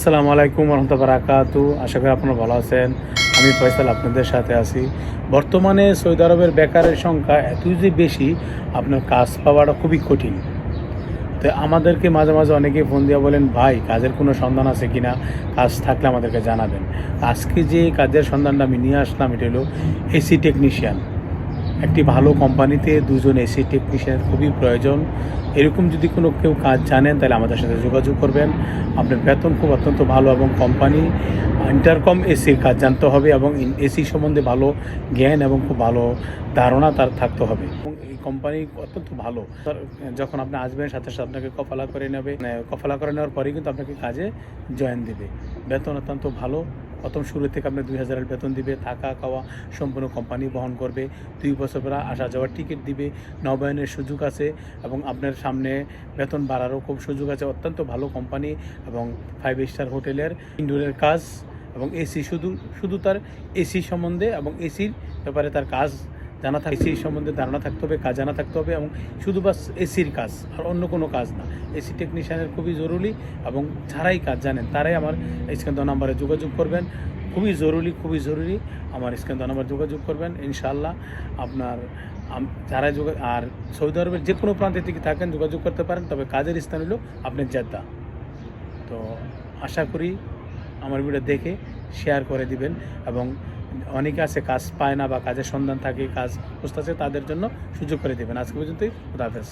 আসসালামু আলাইকুম রহমতুল্লাহ বারাকাতু আশা করি আপনারা ভালো আছেন। আমি ফয়সাল আপনাদের সাথে আছি। বর্তমানে সৌদি আরবের বেকারের সংখ্যা এতই যে বেশি, আপনার কাজ পাওয়াটা খুবই কঠিন। তো আমাদেরকে মাঝে মাঝে অনেকে ফোন দিয়ে বলেন, ভাই, কাজের কোনো সন্ধান আছে কি না কাজ থাকলে আমাদেরকে জানাবেন। আজকে যে কাজের সন্ধানটা আমি নিয়ে আসলাম, এটা হলো এসি টেকনিশিয়ান। একটি ভালো কোম্পানিতে দুজন এসি টেকনিশিয়ানের খুবই প্রয়োজন। এরকম যদি কোনো কেউ কাজ জানেন, তাহলে আমাদের সাথে যোগাযোগ করবেন। আপনার বেতন খুব অত্যন্ত ভালো এবং কোম্পানি, ইন্টারকম এসির কাজ জানতে হবে এবং এসি সম্বন্ধে ভালো জ্ঞান এবং খুব ভালো ধারণা তার থাকতে হবে। এবং এই কোম্পানি অত্যন্ত ভালো। যখন আপনি আসবেন, সাথে সাথে আপনাকে কফালা করে নেবে। মানে কফালা করে নেওয়ার পরেই কিন্তু আপনাকে কাজে জয়েন দেবে। বেতন অত্যন্ত ভালো। প্রথম শুরু থেকে আপনার দুই হাজারের বেতন দিবে, থাকা, খাওয়া সম্পূর্ণ কোম্পানি বহন করবে। দুই বছর পরে আসা যাওয়ার টিকিট দিবে, নবায়নের সুযোগ আছে এবং আপনার সামনে বেতন বাড়ারও খুব সুযোগ আছে। অত্যন্ত ভালো কোম্পানি এবং ফাইভ স্টার হোটেলের ইনডোরের কাজ এবং এসি শুধু শুধু তার এসি সম্বন্ধে এবং এসির ব্যাপারে তার কাজ জানা থাকে এসির সম্বন্ধে ধারণা থাকতে হবে, কাজ জানা থাকতে হবে এবং শুধু বাস এসির কাজ, আর অন্য কোনো কাজ না। এসি টেকনিশিয়ানের খুবই জরুরি এবং যারাই কাজ জানেন, তারাই আমার স্ক্যান নাম্বারে যোগাযোগ করবেন। খুবই জরুরি খুবই জরুরি আমার স্ক্যান নাম্বার যোগাযোগ করবেন। ইনশাল্লাহ আপনার যারা যোগা, আর সৌদি আরবের যে কোনো প্রান্তে থেকে থাকেন, যোগাযোগ করতে পারেন, তবে কাজের স্থান হলো আপনার জেদ্দা। তো আশা করি আমার ভিডিও দেখে শেয়ার করে দিবেন এবং অনেকে আছে, কাজ পায় না বা কাজের সন্ধান থাকে, কাজ খুঁজতেছে তাদের জন্য সুযোগ করে দেবেন। আজকে পর্যন্তই খুদাহাফেজ